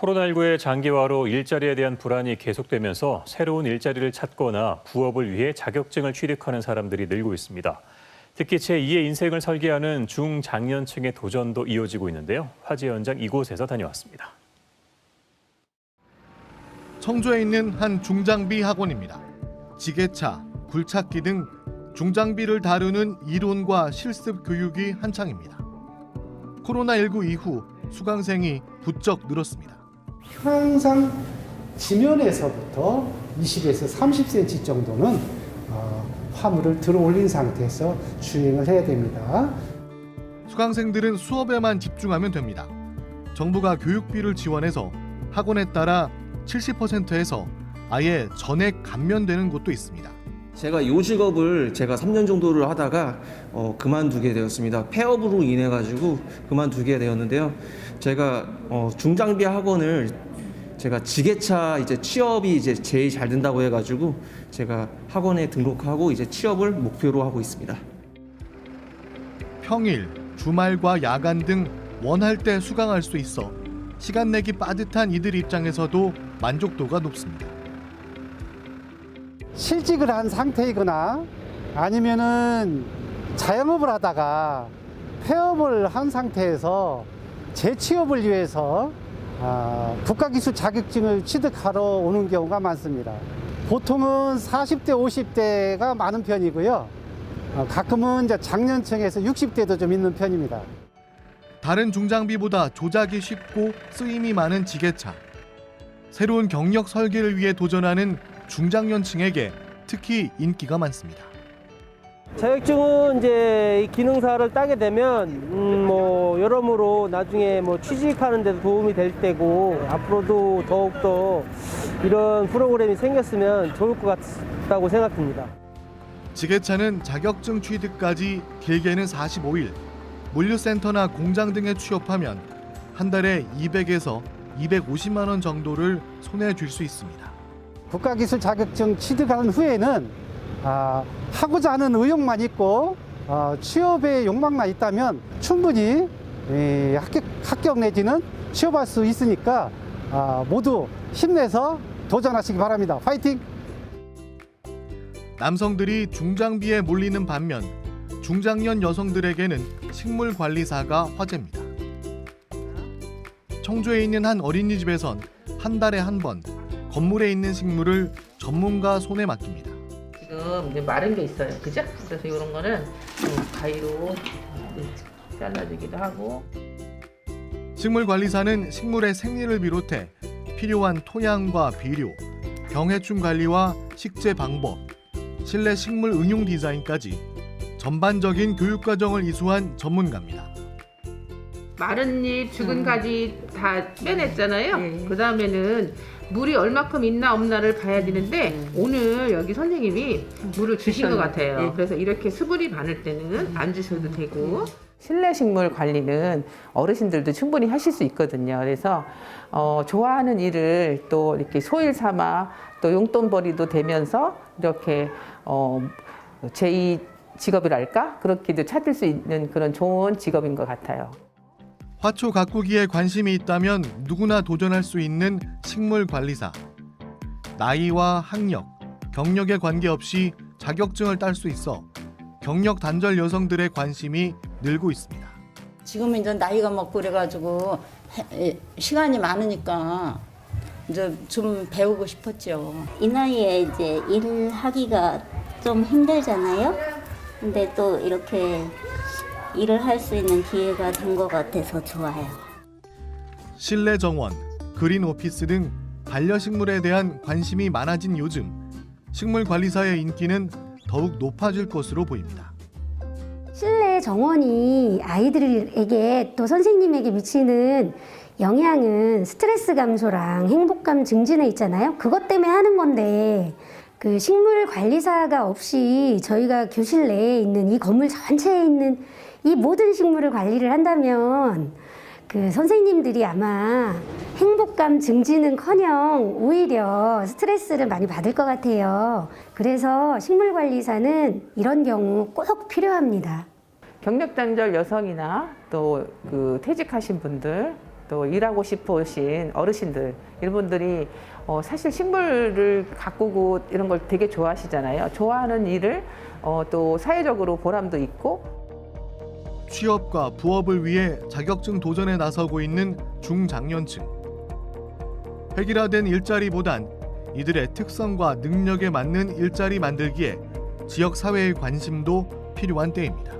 코로나19의 장기화로 일자리에 대한 불안이 계속되면서 새로운 일자리를 찾거나 부업을 위해 자격증을 취득하는 사람들이 늘고 있습니다. 특히 제2의 인생을 설계하는 중장년층의 도전도 이어지고 있는데요. 화재 현장 이곳에서 다녀왔습니다. 청주에 있는 한 중장비 학원입니다. 지게차, 굴착기 등 중장비를 다루는 이론과 실습 교육이 한창입니다. 코로나19 이후 수강생이 부쩍 늘었습니다. 항상 지면에서부터 20에서 30cm 정도는 어, 화물을 들어 올린 상태에서 주행을 해야 됩니다. 수강생들은 수업에만 집중하면 됩니다. 정부가 교육비를 지원해서 학원에 따라 70%에서 아예 전액 감면되는 곳도 있습니다. 제가 이 직업을 제가 3년 정도를 하다가 어, 그만두게 되었습니다. 폐업으로 인해 가지고 그만두게 되었는데요. 제가 어, 중장비 학원을 제가 지게차 이제 취업이 이제 제일 잘 된다고 해가지고 제가 학원에 등록하고 이제 취업을 목표로 하고 있습니다. 평일, 주말과 야간 등 원할 때 수강할 수 있어 시간 내기 빠듯한 이들 입장에서도 만족도가 높습니다. 실직을 한 상태이거나 아니면은 자영업을 하다가 폐업을 한 상태에서 재취업을 위해서 아, 국가기술 자격증을 취득하러 오는 경우가 많습니다. 보통은 40대, 50대가 많은 편이고요. 어, 가끔은 이제 장년층에서 60대도 좀 있는 편입니다. 다른 중장비보다 조작이 쉽고 쓰임이 많은 지게차. 새로운 경력 설계를 위해 도전하는 중장년층에게 특히 인기가 많습니다. 자격증은 이제 이 기능사를 따게 되면 음, 뭐 여러모로 나중에 뭐 취직하는 데도 도움이 될 때고 앞으로도 더욱더 이런 프로그램이 생겼으면 좋을 것 같다고 생각합니다. 지게차는 자격증 취득까지 길게는 45일, 물류센터나 공장 등에 취업하면 한 달에 200에서 250만 원 정도를 손에 쥘 수 있습니다. 국가기술 자격증 취득한 후에는 아, 하고자 하는 의욕만 있고 어, 취업의 욕망만 있다면 충분히 이 합격, 합격 내지는 취업할 수 있으니까 아, 모두 힘내서 도전하시기 바랍니다. 파이팅! 남성들이 중장비에 몰리는 반면 중장년 여성들에게는 식물 관리사가 화제입니다. 청주에 있는 한 어린이집에선 한 달에 한 번 건물에 있는 식물을 전문가 손에 맡깁니다. 지금 이제 마른 게 있어요. 그죠? 그래서 이런 거는 좀 가위로 잘라주기도 하고 식물 관리사는 식물의 생리를 비롯해 필요한 토양과 비료, 병해충 관리와 식재 방법, 실내 식물 응용 디자인까지 전반적인 교육 과정을 이수한 전문가입니다. 마른 잎, 죽은 음. 가지 다 빼냈잖아요. 네. 그 다음에는 물이 얼마큼 있나 없나를 봐야 되는데 음. 오늘 여기 선생님이 물을 주신 것. 같아요. 네. 그래서 이렇게 수분이 많을 때는 안 주셔도 되고 실내 식물 관리는 어르신들도 충분히 하실 수 있거든요. 그래서 어, 좋아하는 일을 또 이렇게 소일 삼아 또 용돈벌이도 되면서 이렇게 어, 제2 직업이랄까 그렇게도 찾을 수 있는 그런 좋은 직업인 것 같아요. 화초 가꾸기에 관심이 있다면 누구나 도전할 수 있는 식물 관리사. 나이와 학력, 경력에 관계없이 자격증을 딸 수 있어 경력 단절 여성들의 관심이 늘고 있습니다. 지금 이제 나이가 먹고 그래가지고 시간이 많으니까 이제 좀 배우고 싶었죠. 이 나이에 이제 일하기가 좀 힘들잖아요. 근데 또 이렇게 일을 할 수 있는 기회가 된 것 같아서 좋아요. 실내 정원, 그린 오피스 등 반려식물에 대한 관심이 많아진 요즘 식물 관리사의 인기는 더욱 높아질 것으로 보입니다. 실내 정원이 아이들에게 또 선생님에게 미치는 영향은 스트레스 감소랑 행복감 증진에 있잖아요. 그것 때문에 하는 건데 그 식물 관리사가 없이 저희가 교실 내에 있는 이 건물 전체에 있는 이 모든 식물을 관리를 한다면 그 선생님들이 아마 행복감 증진은 커녕 오히려 스트레스를 많이 받을 것 같아요. 그래서 식물 관리사는 이런 경우 꼭 필요합니다. 경력 단절 여성이나 또 그 퇴직하신 분들 또 일하고 싶으신 어르신들 이분들이 어, 사실 식물을 가꾸고 이런 걸 되게 좋아하시잖아요. 좋아하는 일을 어, 또 사회적으로 보람도 있고 취업과 부업을 위해 자격증 도전에 나서고 있는 중장년층. 획일화된 일자리보단 이들의 특성과 능력에 맞는 일자리 만들기에 지역 사회의 관심도 필요한 때입니다.